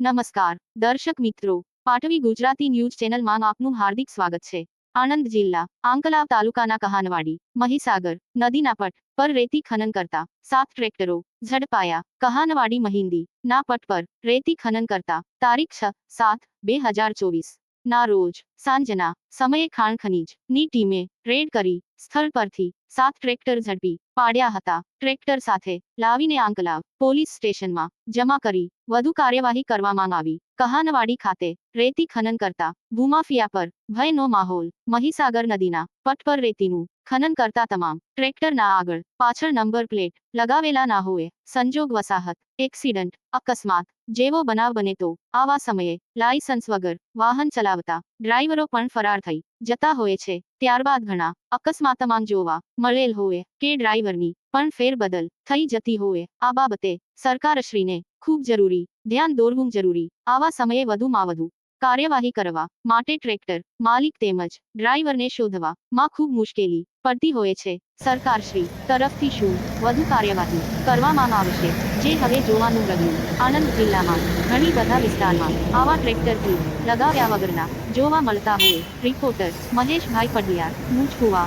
નમસ્કાર. દર્શક મિત્રો, પાટવી ગુજરાતી ન્યૂઝ ચેનલમાં આપનું હાર્દિક સ્વાગત છે. આણંદ જિલ્લા, આંકલાવ તાલુકાના કહાનવાડી, મહીસાગર, નદીના પટ પર રેતી ખનન કરતા સાત ટ્રેક્ટરો, ઝડપાયા. કહાનવાડી મહિંદી ના પટ પર રેતી ખનન કરતા તારીખ છ સાત બે હજાર ચોવીસ ના રોજ સાંજના સમયે ખાણ ખનીજની ટીમે રેડ કરી સ્થળ પરથી સાત ટ્રેક્ટર ઝડપી પાડ્યા હતા. ટ્રેક્ટર સાથે લાવીને આંકલાવ. પોલીસ સ્ટેશનમાં જમા કરી વધુ કાર્યવાહી કરવામાં આવી. કહાનવાડી ખાતે રેતી ખનન કરતા ભૂમાફિયા પર ભયનો માહોલ. મહીસાગર નદીના પટ પર રેતીનું ખનન કરતા તમામ ટ્રેક્ટરના આગળ પાછળ નંબર પ્લેટ લગાવેલા ના હોય. સંજોગ વસાહત, એક્સિડન્ટ, અકસ્માત જેવો બનાવ બને તો આવા સમયે લાયસન્સ વગર વાહન ચલાવતા ડ્રાઈવરો પણ ફરાર થઈ જતા હોય છે. ત્યારબાદ ઘણા અકસ્માતમાં જોવા મળેલ હોય કે ડ્રાઈવરની પણ ફેરબદલ થઈ જતી હોય. આ બાબતે સરકારશ્રીને ખૂબ જરૂરી, ધ્યાન દોરવું જરૂરી. આવા સમયે વધુમાં વધુ કાર્યવાહી કરવા માટે ટ્રેક્ટર માલિક તેમજ ડ્રાઈવરને શોધવા માં ખૂબ મુશ્કેલી પડતી હોય છે. સરકારશ્રી તરફથી શું વધુ કાર્યવાહી કરવામાં આવશે, જે હવે જોવાનું રહ્યું. આણંદ જિલ્લામાં ઘણી બધા વિસ્તારમાં આવા ટ્રેક્ટરથી લગાવ્યા વગરના જોવા મળતા હોય. રિપોર્ટર મહેશભાઈ પડિયાર મુજકુવા